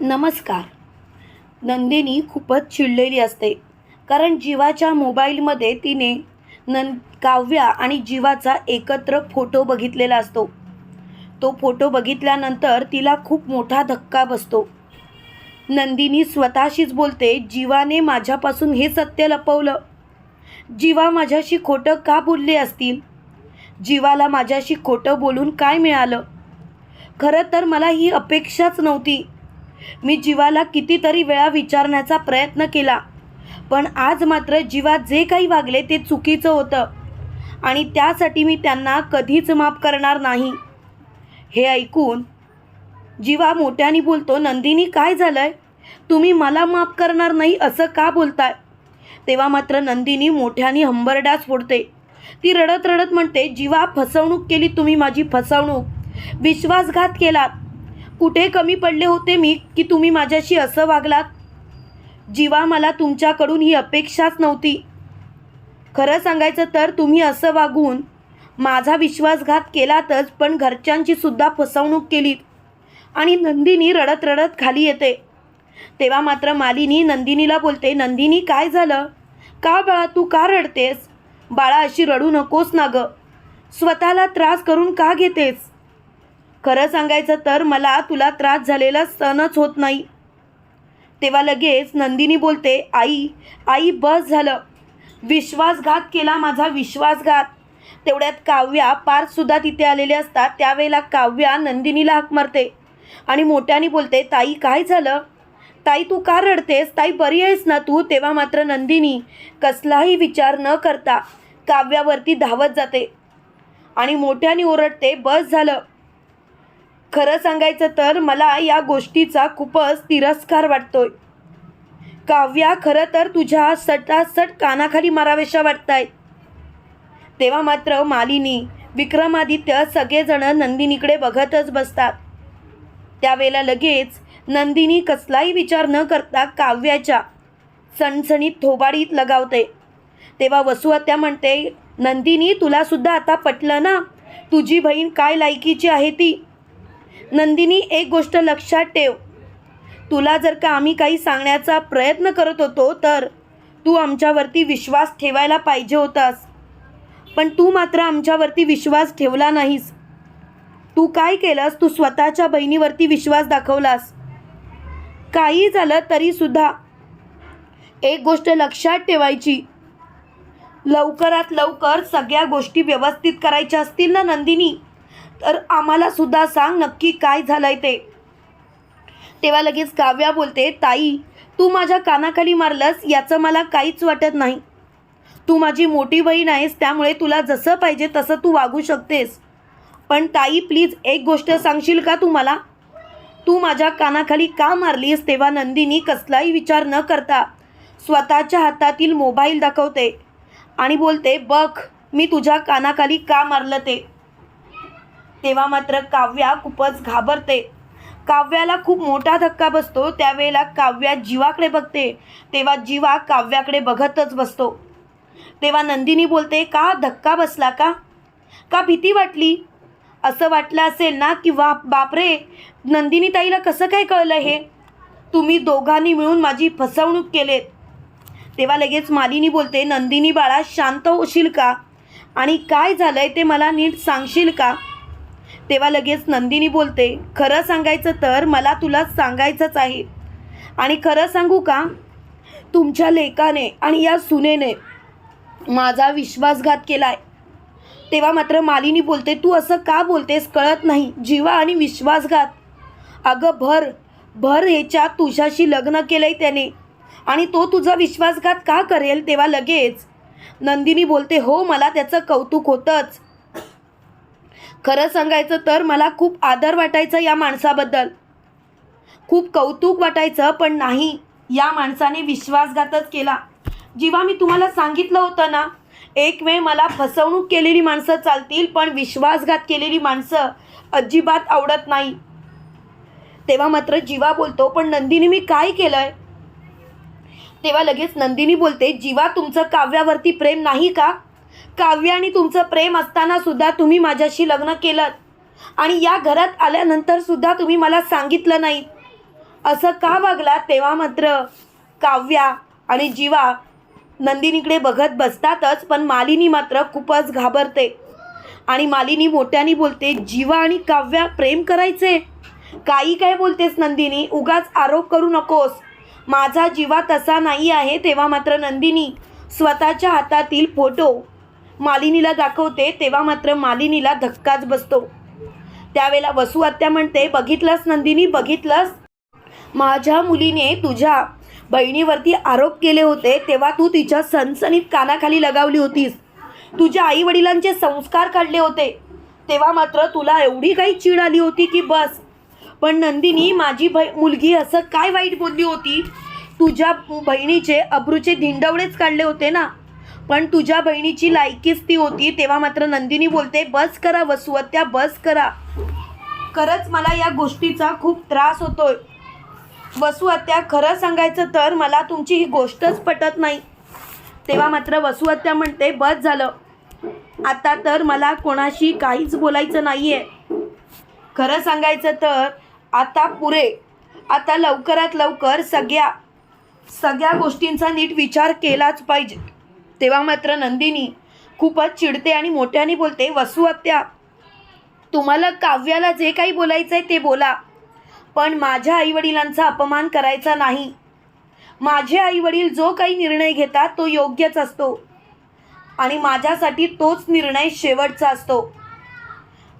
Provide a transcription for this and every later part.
नमस्कार. नंदिनी खूपच चिडलेली असते. कारण जीवाच्या मोबाईलमध्ये तिने नं काव्या आणि जीवाचा एकत्र फोटो बघितलेला असतो. तो फोटो बघितल्यानंतर तिला खूप मोठा धक्का बसतो. नंदिनी स्वतःशीच बोलते जीवाने माझ्यापासून हे सत्य लपवलं. जीवा माझ्याशी खोटं का बोलले असतील? जीवाला माझ्याशी खोटं बोलून काय मिळालं? खरं तर मला ही अपेक्षाच नव्हती. मी जीवाला कितीतरी वेळा विचारण्याचा प्रयत्न केला. पण आज मात्र जीवा जे काही वागले ते चुकीचं होतं आणि त्यासाठी मी त्यांना कधीच माफ करणार नाही. हे ऐकून जीवा मोठ्याने बोलतो नंदिनी काय झालं आहे तुम्ही मला माफ करणार नाही असं का बोलताय? तेव्हा मात्र नंदिनी मोठ्याने हंबरडास फोडते. ती रडत रडत म्हणते जीवा फसवणूक केली तुम्ही माझी फसवणूक. विश्वासघात केलात. कुठे कमी पडले होते मी की तुम्ही माझ्याशी असं वागलात? जीवा मला तुमच्याकडून ही अपेक्षाच नव्हती. खरं सांगायचं तर तुम्ही असं वागून माझा विश्वासघात केलातच पण घरच्यांची सुद्धा फसवणूक केलीत आणि नंदिनी रडत रडत खाली येते. तेव्हा मात्र मालिनी नंदिनीला बोलते नंदिनी काय झालं? का बाळा तू का रडतेस? बाळा अशी रडू नकोस ना गं. स्वतःला त्रास करून का घेतेस? खरं सांगायचं तर मला तुला त्रास झालेला सणच होत नाही. तेव्हा लगेच नंदिनी बोलते आई आई बस झालं. विश्वासघात केला माझा विश्वासघात. तेवढ्यात काव्या पारसुद्धा तिथे आलेले असतात. त्यावेळेला काव्या नंदिनीला हाक मारते आणि मोठ्याने बोलते ताई काय झालं? ताई तू का रडतेस? ताई बरी आहेस ना तू? तेव्हा मात्र नंदिनी कसलाही विचार न करता काव्यावरती धावत जाते आणि मोठ्याने ओरडते बस झालं. खरं सांगायचं तर मला या गोष्टीचा खूपच तिरस्कार वाटतोय. काव्या खरं तर तुझ्या सटासट कानाखाली मारावेशा वाटतायत तेव्हा मात्र मालिनी विक्रमादित्य सगळेजण नंदिनीकडे बघतच बसतात. त्यावेळेला लगेच नंदिनी कसलाही विचार न करता काव्याच्या सणसणीत थोबाडीत लगावते. तेव्हा वसुहत्या म्हणते नंदिनी तुला सुद्धा आता पटलं ना? तुझी बहीण काय लायकीची आहे ती? नंदिनी एक गोष्ट लक्षात ठेव. तुला जर का आम्ही काही सांगण्याचा प्रयत्न करत होतो तर तू आमच्यावरती विश्वास ठेवायला पाहिजे होतास. पण तू मात्र आमच्यावरती विश्वास ठेवला नाहीस. तू काय केलंस? तू स्वतःच्या बहिणीवरती विश्वास दाखवलास. काही झालं तरीसुद्धा एक गोष्ट लक्षात ठेवायची. लवकरात लवकर सगळ्या गोष्टी व्यवस्थित करायच्या असतील ना नंदिनी? तर आम्हाला सुद्धा सांग नक्की काय झालंय ते. तेव्हा लगेच काव्या बोलते ताई तू माझ्या कानाखाली मारलंस याचं मला काहीच वाटत नाही. तू माझी मोठी बहीण आहेस त्यामुळे तुला जसं पाहिजे तसं तू वागू शकतेस. पण ताई प्लीज एक गोष्ट सांगशील का तू मला तू माझ्या कानाखाली का मारलीस तेव्हा नंदिनी कसलाही विचार न करता स्वतःच्या हातातील मोबाईल दाखवते आणि बोलते बघ मी तुझ्या कानाखाली का मारलं ते? तेव्हा मात्र काव्या खूपच घाबरते. काव्याला खूप मोठा धक्का बसतो त्यावेळेला काव्या जीवाकडे बघते. तेव्हा जीवा काव्याकडे बघतच बसतो. तेव्हा नंदिनी बोलते का धक्का बसला का? का भीती वाटली? असं वाटलं असेल ना की वा बापरे नंदिनी ताईला कसं काय कळलं हे? तुम्ही दोघांनी मिळून माझी फसवणूक केलेत. तेव्हा लगेच मालिनी बोलते नंदिनी बाळा शांत होशील का? आणि काय झालं आहे ते मला नीट सांगशील का? तेव्हा लगेच नंदिनी बोलते खरं सांगायचं तर मला तुला सांगायचंच आहे. आणि खरं सांगू का? तुमच्या लेकाने आणि या सुनेने माझा विश्वासघात केला आहे तेव्हा मात्र मालिनी बोलते तू असं का बोलतेस? कळत नाही. जीवा आणि विश्वासघात. अगं भर भर ह्याच्या तुझ्याशी लग्न केलंय त्याने. आणि तो तुझा विश्वासघात का करेल तेव्हा लगेच? नंदिनी बोलते हो मला त्याचं कौतुक होतंच. खरं सांगायचं तर मला खूप आदर वाटायचा या माणसाबद्दल. खूप कौतुक वाटायचं पण नाही. या माणसाने विश्वासघातच केला. जेव्हा मी तुम्हाला सांगितलं होतं ना एक वेळ मला फसवणूक केलेली माणसं चालतील पण विश्वासघात केलेली माणसं अजिबात आवडत नाही. तेव्हा मात्र जीवा बोलतो पण नंदिनी मी काय केलंय? तेव्हा लगेच नंदिनी बोलते जीवा तुमचं काव्यावरती प्रेम नाही का? काव्य आणि तुमचं प्रेम असताना सुद्धा तुम्ही माझ्याशी लग्न केलं. आणि या घरात आल्यानंतर सुद्धा तुम्ही मला सांगितलं नाही. असं का वागला तेव्हा मात्र? काव्या आणि जीवा नंदिनीकडे बघत बसतातच पण मालिनी मात्र खूपच घाबरते. आणि मालिनी मोठ्याने बोलते जीवा आणि काव्या प्रेम करायचे? काही काय बोलतेस नंदिनी? उगाच आरोप करू नकोस. माझा जीवा तसा नाही आहे तेव्हा मात्र नंदिनी स्वतःच्या हातातील फोटो मालिनीला दाखवते तेव्हा मात्र मालिनीला धक्काच बसतो. त्यावेळेला वसू आत्या म्हणते बघितलंस नंदिनी बघितलंस? माझ्या मुलीने तुझ्या बहिणीवरती आरोप केले होते तेव्हा तू तिच्या सनसनीत कानाखाली लगावली होतीस. तुझ्या आई वडिलांचे संस्कार काढले होते. तेव्हा मात्र तुला एवढी काही चीड आली होती की बस. पण नंदिनी माझी भ मुलगी असं काय वाईट बोलली होती? तुझ्या बहिणीचे अब्रूचे धिंडवडेच काढले होते ना? पण तुझ्या बहिणीची लायकीच ती होती. तेव्हा मात्र नंदिनी बोलते बस करा वसुवत्या बस करा. खरंच मला या गोष्टीचा खूप त्रास होतोय. वसुहत्या खरं सांगायचं तर मला तुमची ही गोष्टच पटत नाही. तेव्हा मात्र वसुहत्या म्हणते बस झालं. आता तर मला कोणाशी काहीच बोलायचं नाही आहे खरं सांगायचं तर आता पुरे. आता लवकरात लवकर सगळ्या सगळ्या गोष्टींचा नीट विचार केलाच पाहिजे. तेव्हा मात्र नंदिनी खूपच चिडते आणि मोठ्याने बोलते वसू आत्या तुम्हाला काव्याला जे काही बोलायचं आहे ते बोला. पण माझ्या आईवडिलांचा अपमान करायचा नाही. माझे आईवडील जो काही निर्णय घेतात तो योग्यच असतो आणि माझ्यासाठी तोच निर्णय शेवटचा असतो.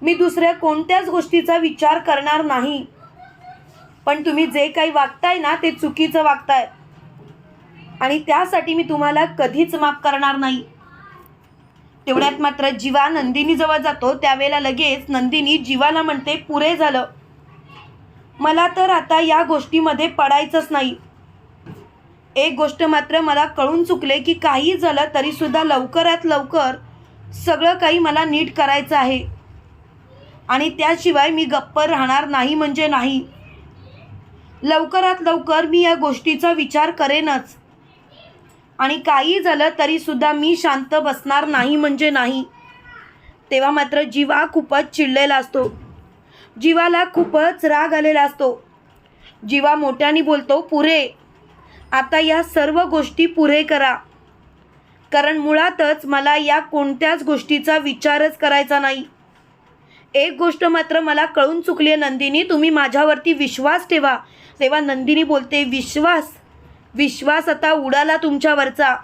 मी दुसऱ्या कोणत्याच गोष्टीचा विचार करणार नाही. पण तुम्ही जे काही वागताय ना ते चुकीचं वागताय. आणि त्यासाठी मी तुम्हाला कधीच माफ करणार नाही. तेवढ्यात मात्र जीवा नंदिनीजवळ जातो त्यावेळेला लगेच नंदिनी जीवाला म्हणते पुरे झालं. मला तर आता या गोष्टीमध्ये पडायचंच नाही. एक गोष्ट मात्र मला कळून चुकले की काही झालं तरीसुद्धा लवकरात लवकर सगळं काही मला नीट करायचं आहे. आणि त्याशिवाय मी गप्प राहणार नाही म्हणजे नाही. लवकरात लवकर मी या गोष्टीचा विचार करेनच. आणि काही झालं तरीसुद्धा मी शांत बसणार नाही म्हणजे नाही. तेव्हा मात्र जीवा खूपच चिडलेला असतो. जीवाला खूपच राग आलेला असतो. जीवा मोठ्याने बोलतो पुरे आता या सर्व गोष्टी पुरे करा. कारण मुळातच मला या कोणत्याच गोष्टीचा विचारच करायचा नाही. एक गोष्ट मात्र मला कळून चुकली आहे नंदिनी तुम्ही माझ्यावरती विश्वास ठेवा. तेव्हा नंदिनी बोलते विश्वास? विश्वास आता उडाला तुमच्यावरचा.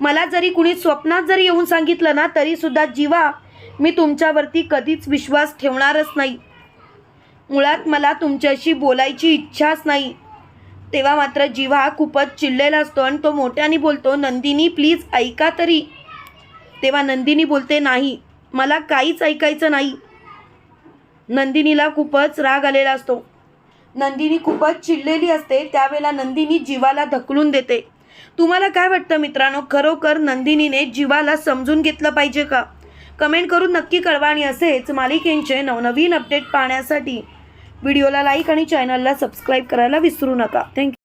मला जरी कुणी स्वप्नात जरी येऊन सांगितलं ना तरीसुद्धा जीवा मी तुमच्यावरती कधीच विश्वास ठेवणारच नाही. मुळात मला तुमच्याशी बोलायची इच्छाच नाही. तेव्हा मात्र जीवा खूपच चिडलेला असतो आणि तो मोठ्याने बोलतो नंदिनी प्लीज ऐका तरी. तेव्हा नंदिनी बोलते नाही मला काहीच ऐकायचं नाही. नंदिनीला खूपच राग आलेला असतो. नंदिनी खूपच चिडलेली असते. त्यावेळेला नंदिनी जीवाला धकलून देते. तुम्हाला काय वाटतं मित्रांनो? खरोखर नंदिनीने जीवाला समजून घेतलं पाहिजे का? कमेंट करून नक्की कळवा आणि असेच मालिकेंचे नवनवीन अपडेट पाहण्यासाठी. व्हिडिओला लाईक आणि चॅनलला सबस्क्राईब करायला विसरू नका. थँक्यू